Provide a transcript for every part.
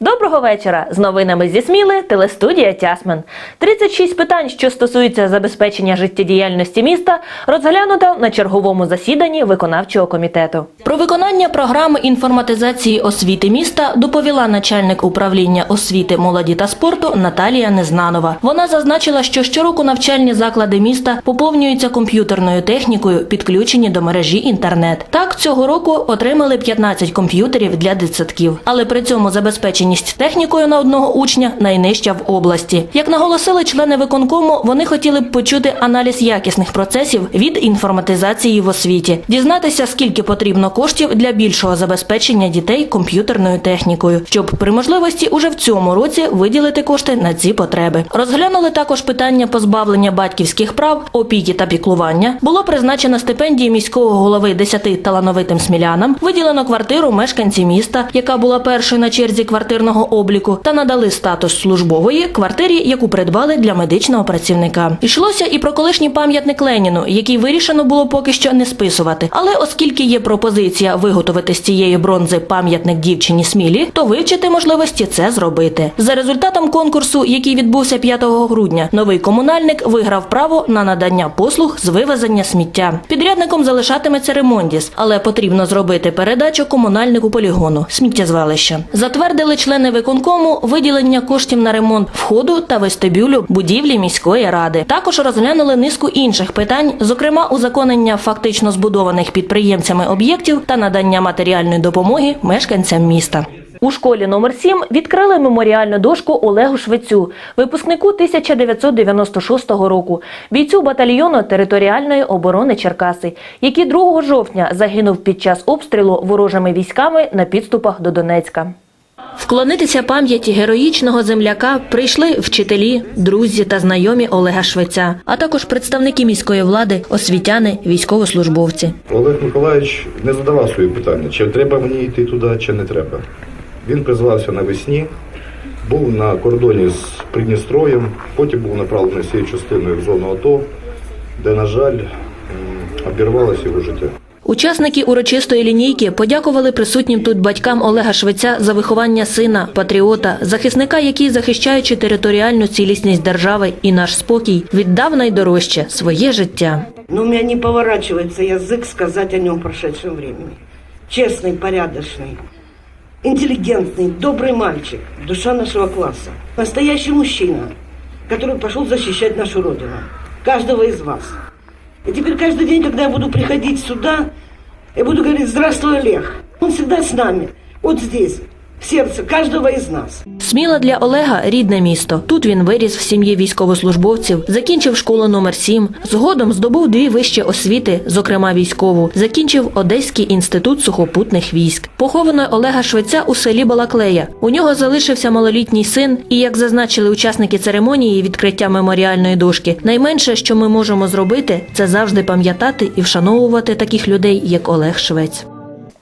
Доброго вечора! З новинами зі Сміли телестудія Тясмен. 36 питань, що стосуються забезпечення життєдіяльності міста, розглянуто на черговому засіданні виконавчого комітету. Про виконання програми інформатизації освіти міста доповіла начальник управління освіти, молоді та спорту Наталія Незнанова. Вона зазначила, що щороку навчальні заклади міста поповнюються комп'ютерною технікою, підключені до мережі інтернет. Так, цього року отримали 15 комп'ютерів для дитсадків, але при цьому забезпеченість технікою на одного учня найнижча в області. Як наголосили члени виконкому, вони хотіли б почути аналіз якісних процесів від інформатизації в освіті, дізнатися, скільки потрібно коштів для більшого забезпечення дітей комп'ютерною технікою, щоб при можливості уже в цьому році виділити кошти на ці потреби. Розглянули також питання позбавлення батьківських прав, опіки та піклування. Було призначено стипендії міського голови 10 талановитим смілянам, виділено квартиру мешканці міста, яка була першою на черзі квартирного обліку, та надали статус службової квартирі, яку придбали для медичного працівника. Йшлося і про колишній пам'ятник Леніну, який вирішено було поки що не списувати. Але оскільки є пропозиція виготовити з цієї бронзи пам'ятник дівчині Смілі, то вивчити можливості це зробити. За результатом конкурсу, який відбувся 5 грудня, новий комунальник виграв право на надання послуг з вивезення сміття. Підрядником залишатиметься ремонтіс, але потрібно зробити передачу комунальнику полігону сміттєзвалища. Затвердили члени виконкому виділення коштів на ремонт входу та вестибюлю будівлі міської ради. Також розглянули низку інших питань, зокрема узаконення фактично збудованих підприємцями об'єктів та надання матеріальної допомоги мешканцям міста. У школі номер 7 відкрили меморіальну дошку Олегу Швецю, випускнику 1996 року, бійцю батальйону територіальної оборони Черкаси, який 2 жовтня загинув під час обстрілу ворожими військами на підступах до Донецька. Вклонитися пам'яті героїчного земляка прийшли вчителі, друзі та знайомі Олега Швеця, а також представники міської влади, освітяни, військовослужбовці. Олег Миколаївич не задавав свої питання, чи треба мені йти туди, чи не треба. Він призвався навесні, був на кордоні з Придністров'ям, потім був направлений цією частиною в зону АТО, де, на жаль, обірвалося його життя. Учасники урочистої лінійки подякували присутнім тут батькам Олега Швеця за виховання сина, патріота, захисника, який, захищаючи територіальну цілісність держави і наш спокій, віддав найдорожче своє життя. Но у меня не поворачивается язык сказать о нем в прошедшем времени. Честный, порядочный, интеллигентный, добрый мальчик, душа нашего класса. Настоящий мужчина, который пошел защищать нашу Родину. Каждого из вас. И теперь каждый день, когда я буду приходить сюда, я буду говорить «Здравствуй, Олег». Он всегда с нами, вот здесь, сердце каждого из нас. Сміла для Олега рідне місто. Тут він виріс в сім'ї військовослужбовців, закінчив школу номер 7 Згодом здобув дві вищі освіти, зокрема військову. Закінчив Одеський інститут сухопутних військ. Поховано Олега Швеця у селі Балаклея. У нього залишився малолітній син, і як зазначили учасники церемонії відкриття меморіальної дошки, найменше, що ми можемо зробити, це завжди пам'ятати і вшановувати таких людей, як Олег Швець.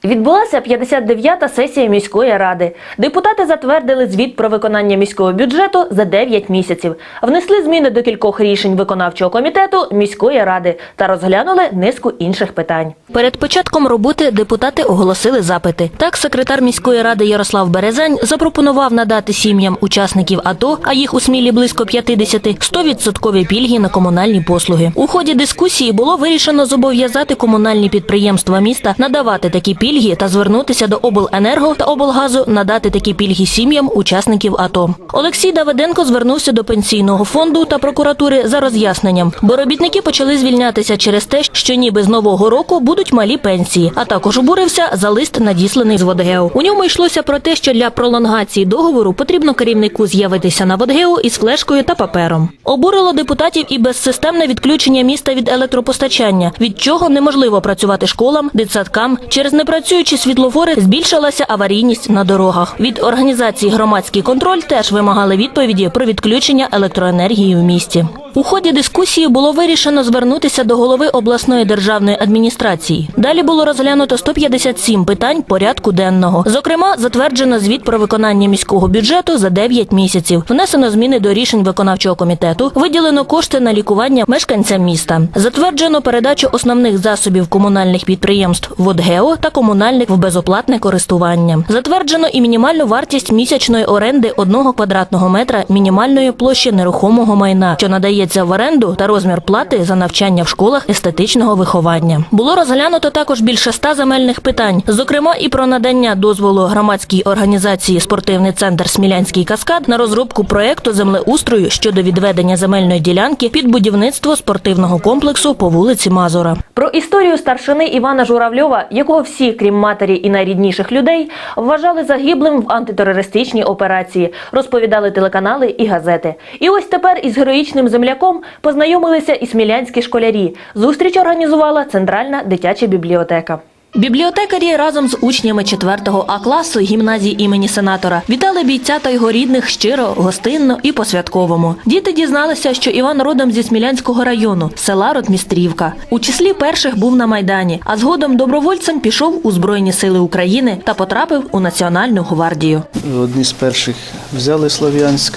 Відбулася 59-та сесія міської ради. Депутати затвердили звіт про виконання міського бюджету за 9 місяців, внесли зміни до кількох рішень виконавчого комітету міської ради та розглянули низку інших питань. Перед початком роботи депутати оголосили запити. Так, секретар міської ради Ярослав Березань запропонував надати сім'ям учасників АТО, а їх у Смілі близько 50, 100% пільги на комунальні послуги. У ході дискусії було вирішено зобов'язати комунальні підприємства міста надавати такі пільги та звернутися до обленерго та облгазу надати такі пільги сім'ям учасників АТО. Олексій Давиденко звернувся до пенсійного фонду та прокуратури за роз'ясненням, бо робітники почали звільнятися через те, що ніби з нового року будуть малі пенсії, а також обурився за лист, надісланий з Водгео. У ньому йшлося про те, що для пролонгації договору потрібно керівнику з'явитися на Водгео із флешкою та папером. Обурило депутатів і безсистемне відключення міста від електропостачання, від чого неможливо працювати школам, дитсадкам. Через непрацюючі світлофори збільшилася аварійність на дорогах. Від організації громадський контроль теж вимагали відповіді про відключення електроенергії в місті. У ході дискусії було вирішено звернутися до голови обласної державної адміністрації. Далі було розглянуто 157 питань порядку денного. Зокрема, затверджено звіт про виконання міського бюджету за 9 місяців. Внесено зміни до рішень виконавчого комітету. Виділено кошти на лікування мешканцям міста. Затверджено передачу основних засобів комунальних підприємств «Водгео» та комунальних комунальник в безоплатне користування. Затверджено і мінімальну вартість місячної оренди одного квадратного метра мінімальної площі нерухомого майна, що надається в оренду та розмір плати за навчання в школах естетичного виховання. Було розглянуто також більше ста земельних питань, зокрема і про надання дозволу громадській організації Спортивний центр Смілянський каскад на розробку проекту землеустрою щодо відведення земельної ділянки під будівництво спортивного комплексу по вулиці Мазура. Про історію старшини Івана Журавльова, якого всі, крім матері і найрідніших людей, вважали загиблим в антитерористичній операції, розповідали телеканали і газети. І ось тепер із героїчним земляком познайомилися і смілянські школярі. Зустріч організувала Центральна дитяча бібліотека. Бібліотекарі разом з учнями 4 А класу гімназії імені сенатора вітали бійця та його рідних щиро, гостинно і по-святковому. Діти дізналися, що Іван родом зі Смілянського району, села Ротмістрівка. У числі перших був на майдані, а згодом добровольцем пішов у Збройні Сили України та потрапив у Національну гвардію. Одні з перших взяли Слов'янськ,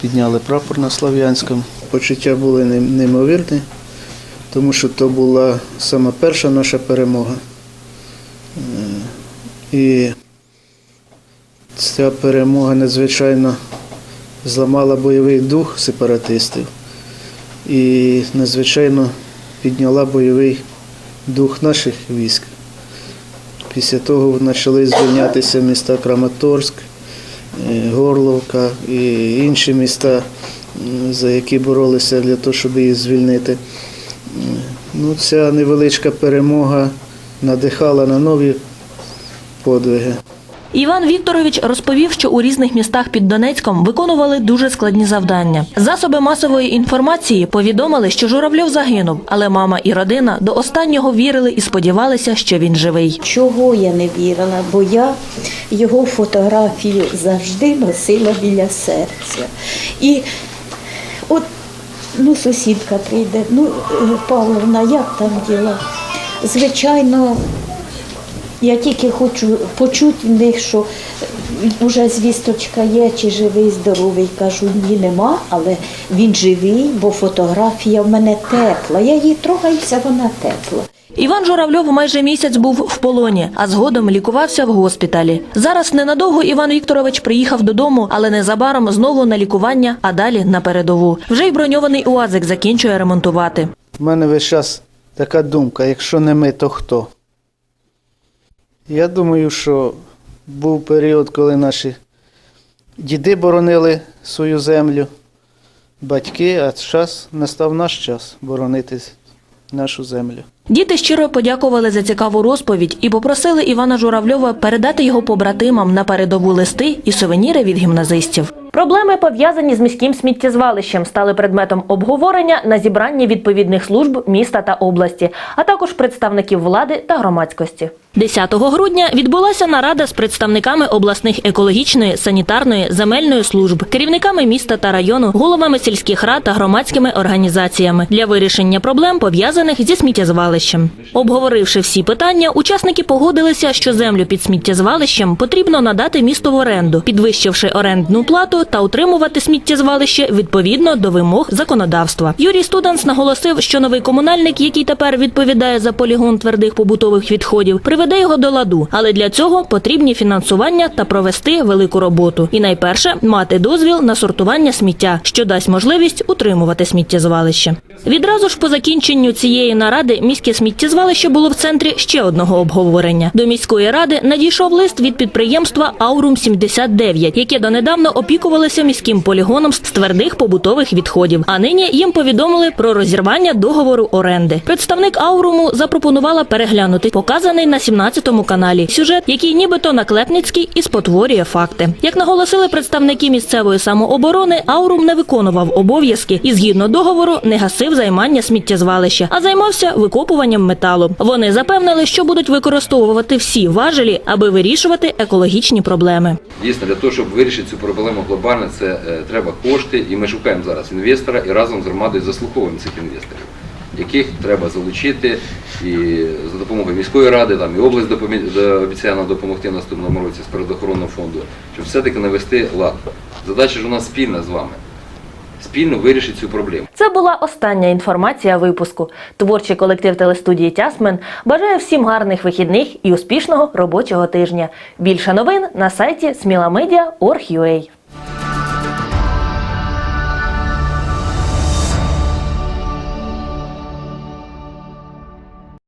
підняли прапор на Слов'янському. Почуття були неймовірні, тому що то була сама перша наша перемога. Е, І ця перемога надзвичайно зламала бойовий дух сепаратистів і надзвичайно підняла бойовий дух наших військ. Після того почали звільнятися міста Краматорськ, е, Горловка і інші міста, за які боролися для того, щоб їх звільнити. Ну, ця невеличка перемога надихала на нові подвиги. Іван Вікторович розповів, що у різних містах під Донецьком виконували дуже складні завдання. Засоби масової інформації повідомили, що Журавльов загинув, але мама і родина до останнього вірили і сподівалися, що він живий. Чого я не вірила? Бо я його фотографію завжди носила біля серця. І от ну, сусідка прийде, ну, е, Павловна, як там діла? Звичайно, я тільки хочу почути в них, що вже звісточка є, чи живий, здоровий. Кажу, ні, нема, але він живий, бо фотографія в мене тепла. Я її трогаюся, вона тепла. Іван Журавльов майже місяць був в полоні, а згодом лікувався в госпіталі. Зараз ненадовго Іван Вікторович приїхав додому, але незабаром знову на лікування, а далі на передову. Вже й броньований УАЗик закінчує ремонтувати. У мене весь час така думка, якщо не ми, то хто? Я думаю, що був період, коли наші діди боронили свою землю, батьки, а час настав наш час боронити нашу землю. Діти щиро подякували за цікаву розповідь і попросили Івана Журавльова передати його побратимам на передову листи і сувеніри від гімназистів. Проблеми, пов'язані з міським сміттєзвалищем, стали предметом обговорення на зібранні відповідних служб міста та області, а також представників влади та громадськості. 10 грудня відбулася нарада з представниками обласних екологічної, санітарної, земельної служб, керівниками міста та району, головами сільських рад та громадськими організаціями для вирішення проблем, пов'язаних зі сміттєзвалищем. Обговоривши всі питання, учасники погодилися, що землю під сміттєзвалищем потрібно надати місту в оренду, підвищивши орендну плату та утримувати сміттєзвалище відповідно до вимог законодавства. Юрій Студанс наголосив, що новий комунальник, який тепер відповідає за полігон твердих побутових відходів, приведе його до ладу, але для цього потрібні фінансування та провести велику роботу. І найперше мати дозвіл на сортування сміття, що дасть можливість утримувати сміттєзвалище. Відразу ж по закінченню цієї наради міське сміттєзвалище було в центрі ще одного обговорення. До міської ради надійшов лист від підприємства Аурум 79 яке донедавна опікувалося міським полігоном з твердих побутових відходів. А нині їм повідомили про розірвання договору оренди. Представник Ауруму запропонувала переглянути показаний на 17-му каналі сюжет, який нібито наклепницький і спотворює факти. Як наголосили представники місцевої самооборони, Аурум не виконував обов'язки і згідно договору не гасив займання сміттєзвалища, а займався викопуванням металу. Вони запевнили, що будуть використовувати всі важелі, аби вирішувати екологічні проблеми. Дійсно, для того, щоб вирішити цю проблему глобально, це е, треба кошти, і ми шукаємо зараз інвестора і разом з громадою заслуховуємо цих інвесторів, яких треба залучити і за допомогою міської ради, там і область допомі- де обіцяє нам допомогти наступному році з природоохоронного фонду, щоб все-таки навести лад. Задача ж у нас спільна з вами. Спільно вирішить цю проблему. Це була остання інформація випуску. Творчий колектив телестудії Тясмен бажає всім гарних вихідних і успішного робочого тижня. Більше новин на сайті smilamedia.org.ua.